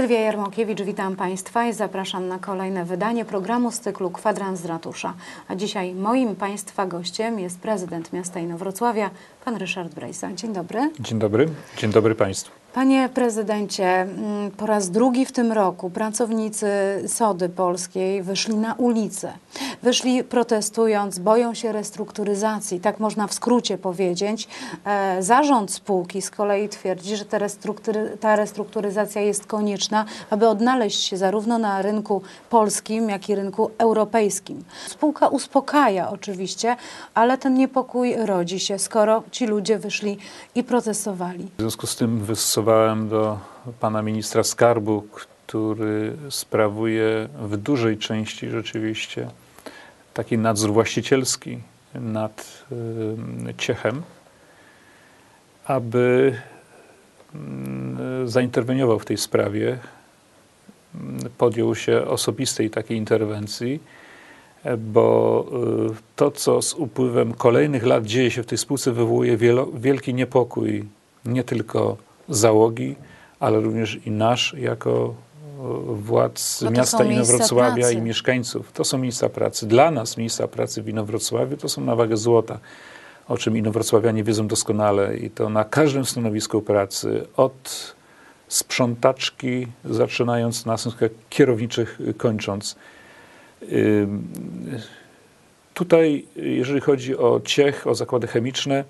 Sylwia Jarmokiewicz, witam Państwa i zapraszam na kolejne wydanie programu z cyklu Kwadrans z Ratusza. A dzisiaj moim Państwa gościem jest prezydent miasta Inowrocławia, pan Ryszard Brejsa. Dzień dobry. Dzień dobry. Dzień dobry Państwu. Panie prezydencie, mm, po raz drugi w tym roku pracownicy Sody Polskiej wyszli na ulicę. Wyszli protestując, boją się restrukturyzacji, tak można w skrócie powiedzieć. E, Zarząd spółki z kolei twierdzi, że ta, restruktury, ta restrukturyzacja jest konieczna, aby odnaleźć się zarówno na rynku polskim, jak i rynku europejskim. Spółka uspokaja oczywiście, ale ten niepokój rodzi się, skoro ci ludzie wyszli i protestowali. W związku z tym wystosowałem do pana ministra skarbu, który sprawuje w dużej części rzeczywiście taki nadzór właścicielski nad Ciechem, aby zainterweniował w tej sprawie, podjął się osobistej takiej interwencji, bo y, to, co z upływem kolejnych lat dzieje się w tej spółce, wywołuje wielo, wielki niepokój nie tylko załogi, ale również i nasz jako y, władz to miasta Inowrocławia pracy. i mieszkańców. To są miejsca pracy. Dla nas miejsca pracy w Inowrocławiu to są na wagę złota, o czym Inowrocławianie wiedzą doskonale i to na każdym stanowisku pracy, od sprzątaczki, zaczynając na stanowiskach kierowniczych, kończąc. Tutaj, jeżeli chodzi o Ciech, o zakłady chemiczne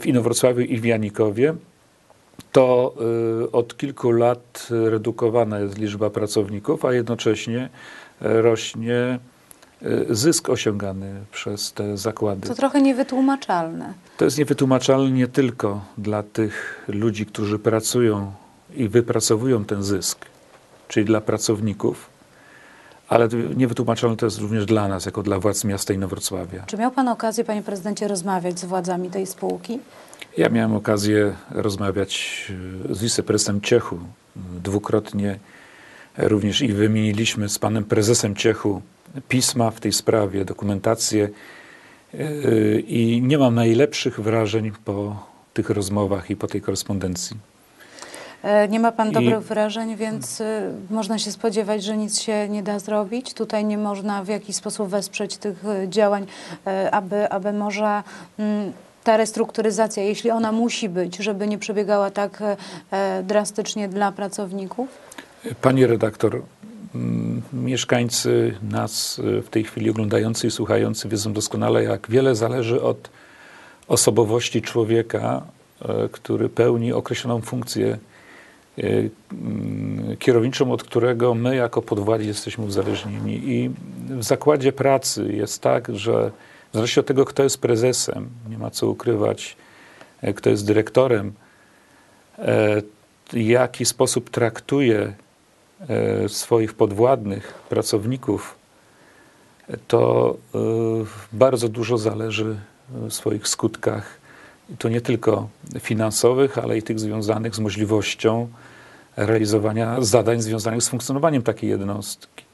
w Inowrocławiu i w Janikowie, to y, od kilku lat redukowana jest liczba pracowników, a jednocześnie y, rośnie y, zysk osiągany przez te zakłady. To trochę niewytłumaczalne. To jest niewytłumaczalne nie tylko dla tych ludzi, którzy pracują i wypracowują ten zysk, czyli dla pracowników, ale niewytłumaczalne to jest również dla nas, jako dla władz miasta Inowrocławia. Czy miał Pan okazję, Panie Prezydencie, rozmawiać z władzami tej spółki? Ja miałem okazję rozmawiać y, z wiceprezesem Ciechu dwukrotnie. Również i wymieniliśmy z panem prezesem Ciechu pisma w tej sprawie, dokumentację y, i nie mam najlepszych wrażeń po tych rozmowach i po tej korespondencji. E, Nie ma Pan I- dobrych wrażeń, więc y, można się spodziewać, że nic się nie da zrobić. Tutaj nie można w jakiś sposób wesprzeć tych y, działań, e, aby, aby może mm, ta restrukturyzacja, jeśli ona musi być, żeby nie przebiegała tak e, e, drastycznie dla pracowników? Pani redaktor, mm, mieszkańcy nas w tej chwili oglądający i słuchający wiedzą doskonale, jak wiele zależy od osobowości człowieka, e, który pełni określoną funkcję y, mm, kierowniczą, od którego my jako podwładzi jesteśmy uzależnieni. I w zakładzie pracy jest tak, że w zależności od tego, kto jest prezesem, nie ma co ukrywać, e, kto jest dyrektorem, jaki sposób traktuje swoich podwładnych pracowników, to bardzo dużo zależy w swoich skutkach. I to nie tylko finansowych, ale i tych związanych z możliwością realizowania zadań związanych z funkcjonowaniem takiej jednostki.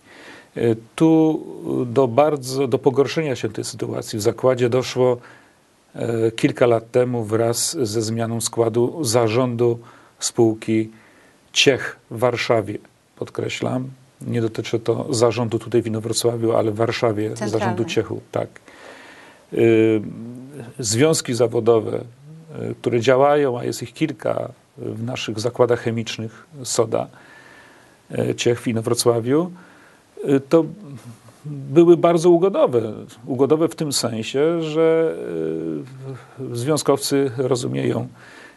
E, Tu do bardzo, do pogorszenia się tej sytuacji w zakładzie doszło e, kilka lat temu wraz ze zmianą składu zarządu spółki Ciech w Warszawie. Podkreślam, nie dotyczy to zarządu tutaj w Inowrocławiu, ale w Warszawie, Centralnej. zarządu Ciechu, tak. Y, Związki zawodowe, y, które działają, a jest ich kilka w naszych zakładach chemicznych SODA, y, Ciech w Inowrocławiu, y, to były bardzo ugodowe. Ugodowe w tym sensie, że związkowcy rozumieją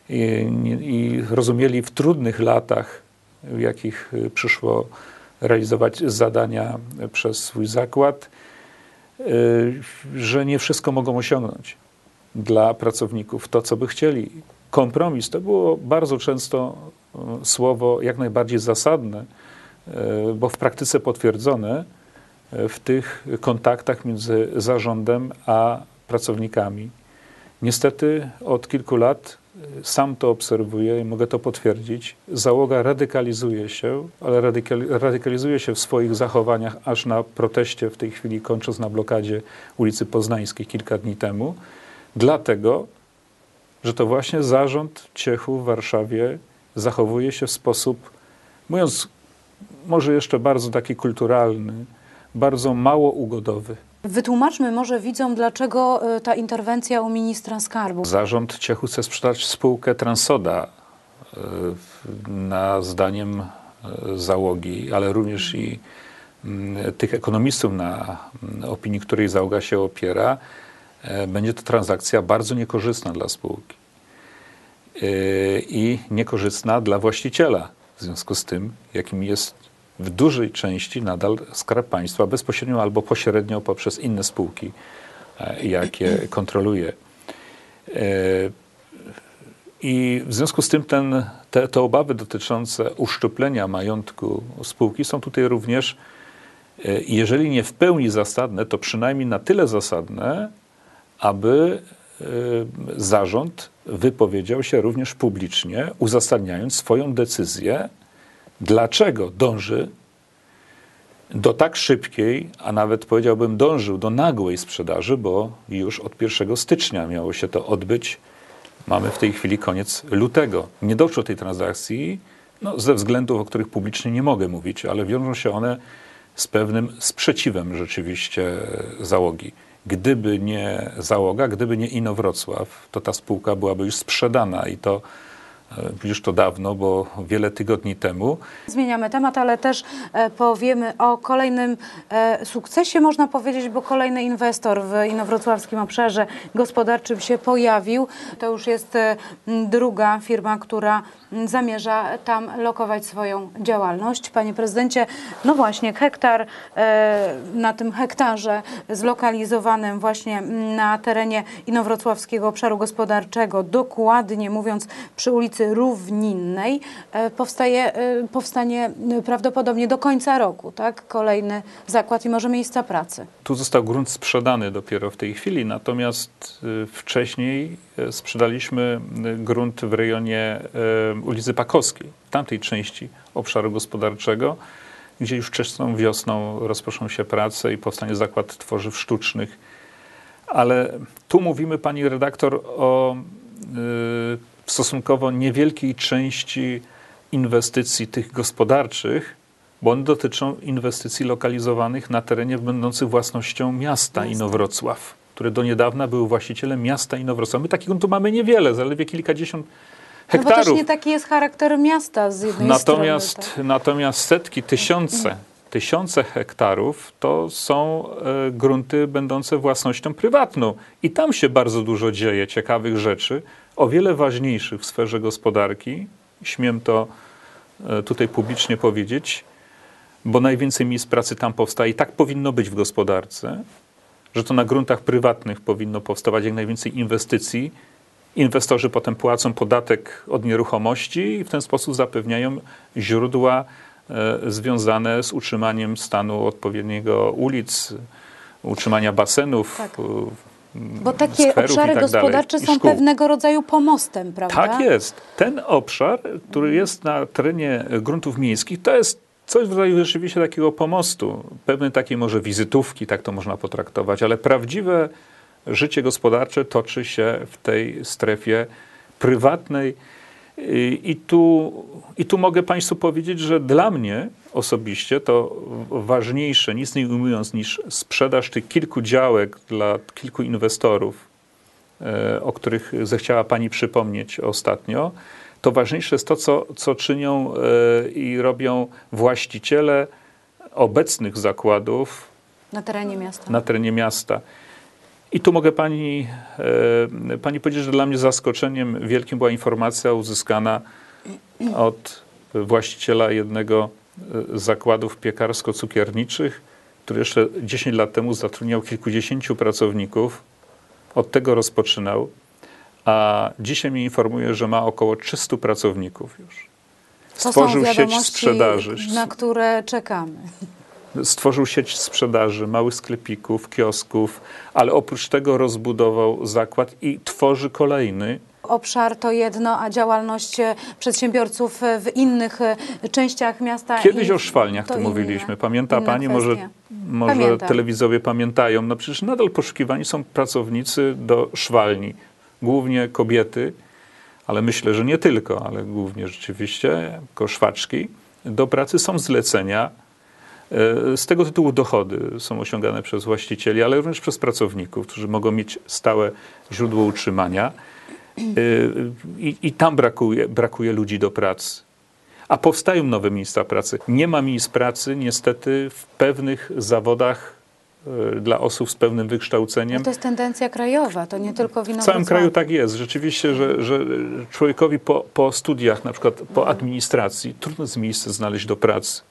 i, i rozumieli w trudnych latach, w jakich przyszło realizować zadania przez swój zakład, że nie wszystko mogą osiągnąć dla pracowników to, co by chcieli. Kompromis to było bardzo często y, słowo jak najbardziej zasadne, y, bo w praktyce potwierdzone y, w tych kontaktach między zarządem a pracownikami. Niestety od kilku lat y, sam to obserwuję i mogę to potwierdzić. Załoga radykalizuje się, ale radykali- radykalizuje się w swoich zachowaniach aż na proteście w tej chwili, kończąc na blokadzie ulicy Poznańskiej kilka dni temu, dlatego, że to właśnie zarząd Ciechu w Warszawie zachowuje się w sposób mówiąc może jeszcze bardzo taki kulturalny, bardzo mało ugodowy. Wytłumaczmy może widzom, dlaczego y, ta interwencja u ministra skarbu. Zarząd Ciechu chce sprzedać spółkę Transoda w- na zdaniem e, załogi, ale również i mm, tych ekonomistów, na mm, opinii której załoga się opiera, e, będzie to transakcja bardzo niekorzystna dla spółki i niekorzystna dla właściciela. W związku z tym, jakim jest w dużej części nadal skarb państwa bezpośrednio albo pośrednio poprzez inne spółki, e, jakie kontroluje. E, I w związku z tym ten, te, te obawy dotyczące uszczuplenia majątku spółki są tutaj również, e, jeżeli nie w pełni zasadne, to przynajmniej na tyle zasadne, aby zarząd wypowiedział się również publicznie, uzasadniając swoją decyzję, dlaczego dąży do tak szybkiej, a nawet powiedziałbym dążył do nagłej sprzedaży, bo już od 1 stycznia miało się to odbyć. Mamy w tej chwili koniec lutego. Nie doszło tej transakcji no, ze względów, o których publicznie nie mogę mówić, ale wiążą się one z pewnym sprzeciwem rzeczywiście załogi. Gdyby nie załoga, gdyby nie Inowrocław, to ta spółka byłaby już sprzedana i to już to dawno, bo wiele tygodni temu. Zmieniamy temat, ale też e, powiemy o kolejnym e, sukcesie, można powiedzieć, bo kolejny inwestor w inowrocławskim obszarze gospodarczym się pojawił. To już jest e, druga firma, która zamierza tam lokować swoją działalność. Panie prezydencie, no właśnie, hektar e, na tym hektarze zlokalizowanym właśnie na terenie inowrocławskiego obszaru gospodarczego, dokładnie mówiąc przy ulicy Równinnej, e, powstaje, e, powstanie e, prawdopodobnie do końca roku, tak? Kolejny zakład i może miejsca pracy. Tu został grunt sprzedany dopiero w tej chwili, natomiast wcześniej sprzedaliśmy grunt w rejonie ulicy Pakowskiej, tamtej części obszaru gospodarczego, gdzie już wczesną wiosną rozpoczną się prace i powstanie zakład tworzyw sztucznych. Ale tu mówimy, pani redaktor, o stosunkowo niewielkiej części inwestycji tych gospodarczych, bo one dotyczą inwestycji lokalizowanych na terenie będących własnością miasta Miasta. Inowrocław, które do niedawna były właścicielem miasta Inowrocław. My takiego tu mamy niewiele, zaledwie kilkadziesiąt No bo hektarów. też nie taki jest charakter miasta z jednej Natomiast, strony. tak. natomiast setki, tysiące, tysiące hektarów to są e, grunty będące własnością prywatną. I tam się bardzo dużo dzieje ciekawych rzeczy, o wiele ważniejszych w sferze gospodarki. Śmiem to e, tutaj publicznie powiedzieć, bo najwięcej miejsc pracy tam powstaje i tak powinno być w gospodarce, że to na gruntach prywatnych powinno powstawać jak najwięcej inwestycji. Inwestorzy potem płacą podatek od nieruchomości i w ten sposób zapewniają źródła e, związane z utrzymaniem stanu odpowiedniego ulic, utrzymania basenów. Tak. Bo takie i obszary tak gospodarcze są pewnego rodzaju pomostem, prawda? Tak jest. Ten obszar, który jest na terenie gruntów miejskich, to jest coś w rodzaju rzeczywiście takiego pomostu, pewnej takiej może wizytówki, tak to można potraktować, ale prawdziwe życie gospodarcze toczy się w tej strefie prywatnej. I, tu, I tu mogę Państwu powiedzieć, że dla mnie osobiście to ważniejsze, nic nie ujmując, niż sprzedaż tych kilku działek dla kilku inwestorów, e, o których zechciała Pani przypomnieć ostatnio, to ważniejsze jest to, co, co czynią e, i robią właściciele obecnych zakładów Na terenie miasta. na terenie miasta. I tu mogę pani, e, pani powiedzieć, że dla mnie zaskoczeniem wielkim była informacja uzyskana od właściciela jednego e, z zakładów piekarsko-cukierniczych, który jeszcze 10 lat temu zatrudniał kilkudziesięciu pracowników. Od tego rozpoczynał, a dzisiaj mnie informuje, że ma około 300 pracowników już. To Stworzył sieć sprzedaży. na które czekamy. Stworzył sieć sprzedaży, małych sklepików, kiosków, ale oprócz tego rozbudował zakład i tworzy kolejny. Obszar to jedno, a działalność e, przedsiębiorców e, w innych e, częściach miasta. Kiedyś o szwalniach tu inne- mówiliśmy. Pamięta Pani, może, kwestia. może Pamiętam. telewidzowie pamiętają. No przecież nadal poszukiwani są pracownicy do szwalni. Głównie kobiety, ale myślę, że nie tylko, ale głównie rzeczywiście, jako szwaczki. do pracy, są zlecenia. E, Z tego tytułu dochody są osiągane przez właścicieli, ale również przez pracowników, którzy mogą mieć stałe źródło utrzymania. E, I, i tam brakuje, brakuje ludzi do pracy. A powstają nowe miejsca pracy. Nie ma miejsc pracy niestety w pewnych zawodach e, dla osób z pewnym wykształceniem. No to jest tendencja krajowa, to nie tylko W wino całym kraju tak jest. Rzeczywiście, że, że człowiekowi po, po studiach, na przykład po administracji, trudno jest miejsce znaleźć do pracy.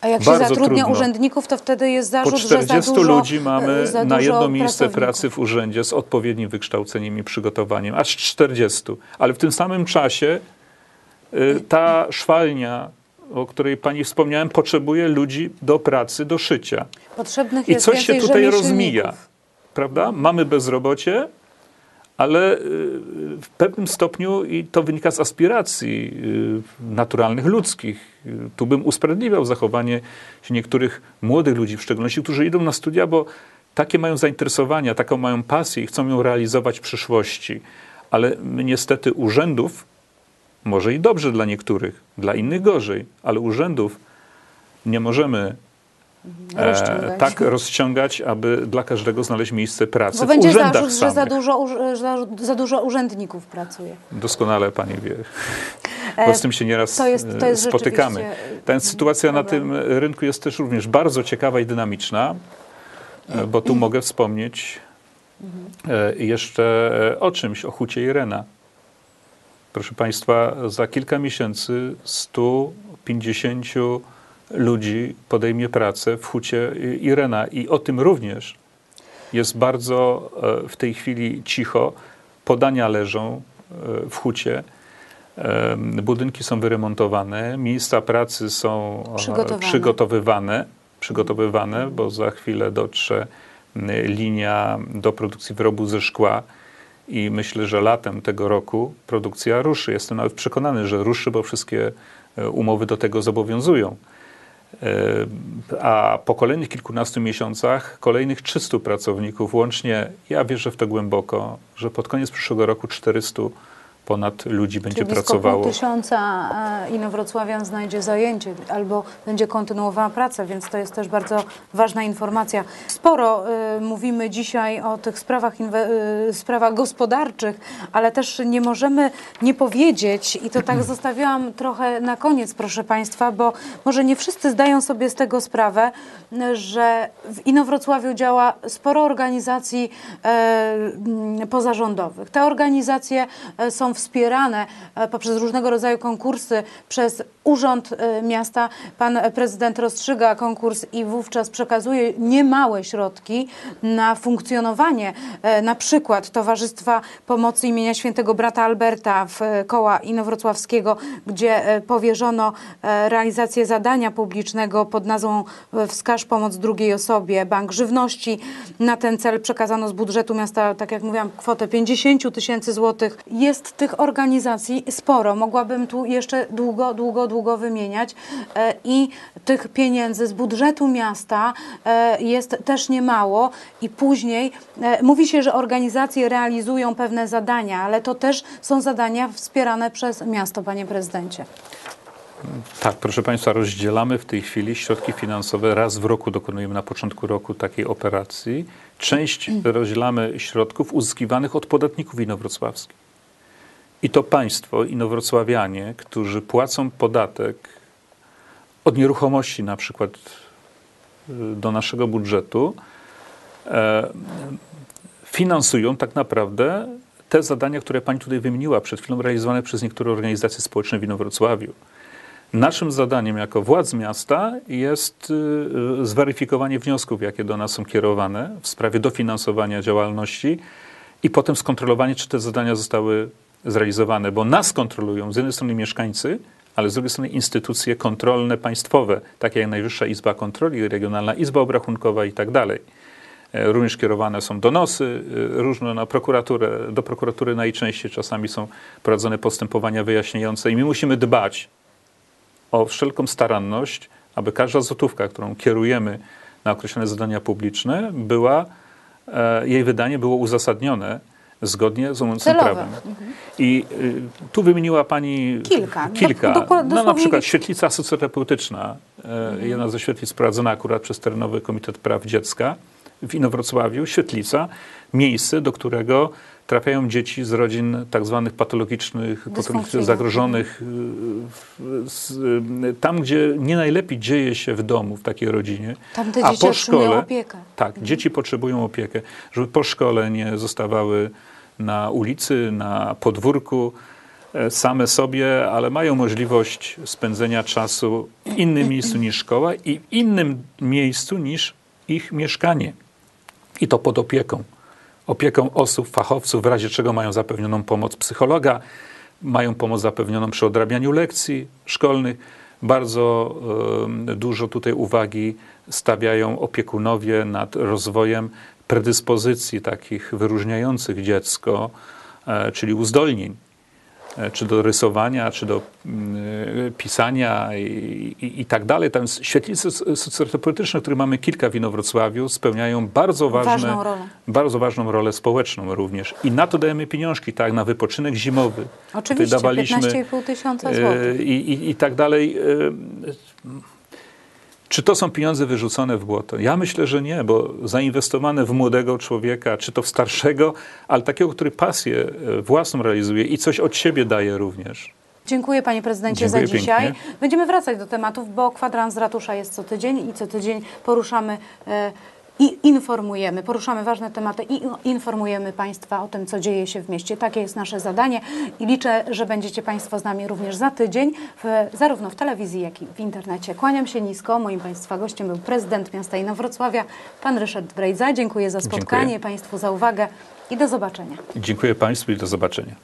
A jak się bardzo zatrudnia trudno. urzędników, to wtedy jest zarzut, Po że za 40 dużo, ludzi mamy na jedno miejsce pracy w urzędzie z odpowiednim wykształceniem i przygotowaniem. Aż 40. Ale w tym samym czasie y, ta szwalnia, o której pani wspomniałem, potrzebuje ludzi do pracy, do szycia. Potrzebnych I jest coś się tutaj rozmija. Prawda? Mamy bezrobocie, ale y, w pewnym stopniu i to wynika z aspiracji y, naturalnych, ludzkich. Tu bym usprawiedliwiał zachowanie się niektórych młodych ludzi, w szczególności, którzy idą na studia, bo takie mają zainteresowania, taką mają pasję i chcą ją realizować w przyszłości. Ale niestety urzędów, może i dobrze dla niektórych, dla innych gorzej, ale urzędów nie możemy Rozciągać. tak rozciągać, aby dla każdego znaleźć miejsce pracy. Bo w będzie urzędach zarzut, że za dużo, uż- za, dużo urzędników pracuje. Doskonale pani wie. E, Bo z tym się nieraz to jest- to jest e, spotykamy. Ta sytuacja na problem. tym rynku jest też również bardzo ciekawa i dynamiczna, e, bo tu mogę wspomnieć e, jeszcze e, o czymś, o hucie Irena. Proszę Państwa, za kilka miesięcy 150 ludzi podejmie pracę w hucie Irena i o tym również jest bardzo e, w tej chwili cicho. Podania leżą e, w hucie. Em, Budynki są wyremontowane, miejsca pracy są e, Przygotowane. przygotowywane, przygotowywane, bo za chwilę dotrze linia do produkcji wyrobu ze szkła i myślę, że latem tego roku produkcja ruszy. Jestem nawet przekonany, że ruszy, bo wszystkie e, umowy do tego zobowiązują. E, A po kolejnych kilkunastu miesiącach kolejnych 300 pracowników łącznie, ja wierzę w to głęboko, że pod koniec przyszłego roku 400 ponad ludzi będzie Czyli blisko pracowało. pół tysiąca e, Inowrocławian znajdzie zajęcie albo będzie kontynuowała pracę, więc to jest też bardzo ważna informacja. Sporo e, mówimy dzisiaj o tych sprawach, e, sprawach gospodarczych, ale też nie możemy nie powiedzieć, i to tak zostawiłam trochę na koniec, proszę Państwa, bo może nie wszyscy zdają sobie z tego sprawę, że w Inowrocławiu działa sporo organizacji mm, pozarządowych. Te organizacje są wspierane e, poprzez różnego rodzaju konkursy przez Urząd e, Miasta. Pan e, prezydent rozstrzyga konkurs i wówczas przekazuje niemałe środki na funkcjonowanie na przykład Towarzystwa Pomocy imienia Świętego Brata Alberta w koła Inowrocławskiego, gdzie powierzono realizację zadania publicznego pod nazwą Wskaż pomoc drugiej osobie. Bank Żywności na ten cel przekazano z budżetu miasta, tak jak mówiłam, kwotę 50 tysięcy złotych. Jest tych organizacji sporo. Mogłabym tu jeszcze długo, długo, długo wymieniać e, i tych pieniędzy z budżetu miasta e, jest też niemało i później e, mówi się, że organizacje realizują pewne zadania, ale to też są zadania wspierane przez miasto, panie prezydencie. Tak, proszę Państwa, rozdzielamy w tej chwili środki finansowe. Raz w roku dokonujemy na początku roku takiej operacji. Część rozdzielamy środków uzyskiwanych od podatników inowrocławskich. I to państwo, inowrocławianie, którzy płacą podatek od nieruchomości na przykład y, do naszego budżetu, e, finansują tak naprawdę te zadania, które Pani tutaj wymieniła przed chwilą, realizowane przez niektóre organizacje społeczne w Inowrocławiu. Naszym zadaniem jako władz miasta jest y, y, zweryfikowanie wniosków, jakie do nas są kierowane w sprawie dofinansowania działalności i potem skontrolowanie, czy te zadania zostały zrealizowane, bo nas kontrolują z jednej strony mieszkańcy, ale z drugiej strony instytucje kontrolne państwowe, takie jak Najwyższa Izba Kontroli, Regionalna Izba Obrachunkowa i tak dalej. E, Również kierowane są donosy e, różne na prokuraturę. Do prokuratury najczęściej czasami są prowadzone postępowania wyjaśniające i my musimy dbać o wszelką staranność, aby każda złotówka, którą kierujemy na określone zadania publiczne, była, e, jej wydanie było uzasadnione zgodnie z Celowe. prawem. I y, tu wymieniła Pani Kilka. kilka. Do- dokład- no, na przykład wi- świetlica socjoterapeutyczna, e, jedna ze świetlic prowadzona akurat przez Terenowy Komitet Praw Dziecka w Inowrocławiu. Świetlica, miejsce, do którego trafiają dzieci z rodzin tak zwanych patologicznych, patologicznie zagrożonych. y, y, Tam, gdzie nie najlepiej dzieje się w domu, w takiej rodzinie, Tam te a dzieci po szkole, opiekę. tak, dzieci potrzebują opiekę, żeby po szkole nie zostawały na ulicy, na podwórku e, same sobie, ale mają możliwość spędzenia czasu w innym miejscu niż szkoła i w innym miejscu niż ich mieszkanie. I to pod opieką. Opieką osób, fachowców, w razie czego mają zapewnioną pomoc psychologa, mają pomoc zapewnioną przy odrabianiu lekcji szkolnych. Bardzo em, dużo tutaj uwagi stawiają opiekunowie nad rozwojem predyspozycji takich wyróżniających dziecko, e, czyli uzdolnień czy do rysowania, czy do mm, e, pisania i, i, i tak dalej. Tam świetlice s- socjoterapeutyczne, które mamy kilka w Inowrocławiu, spełniają bardzo ważne, Ważną rolę. bardzo ważną rolę społeczną również. I na to dajemy pieniążki, tak, na wypoczynek zimowy. Oczywiście, dawaliśmy, 15,5 tysiąca e, złotych. I, i, I tak dalej. Czy to są pieniądze wyrzucone w błoto? Ja myślę, że nie, bo zainwestowane w młodego człowieka, czy to w starszego, ale takiego, który pasję e, własną realizuje i coś od siebie daje również. Dziękuję panie prezydencie Dziękuję za dzisiaj. pięknie. Będziemy wracać do tematów, bo kwadrans ratusza jest co tydzień i co tydzień poruszamy e, i informujemy, poruszamy ważne tematy i informujemy Państwa o tym, co dzieje się w mieście. Takie jest nasze zadanie i liczę, że będziecie Państwo z nami również za tydzień, w, zarówno w telewizji, jak i w internecie. Kłaniam się nisko. Moim Państwa gościem był prezydent miasta Inowrocławia, pan Ryszard Brejza. Dziękuję za Dziękuję. spotkanie, Państwu za uwagę i do zobaczenia. Dziękuję Państwu i do zobaczenia.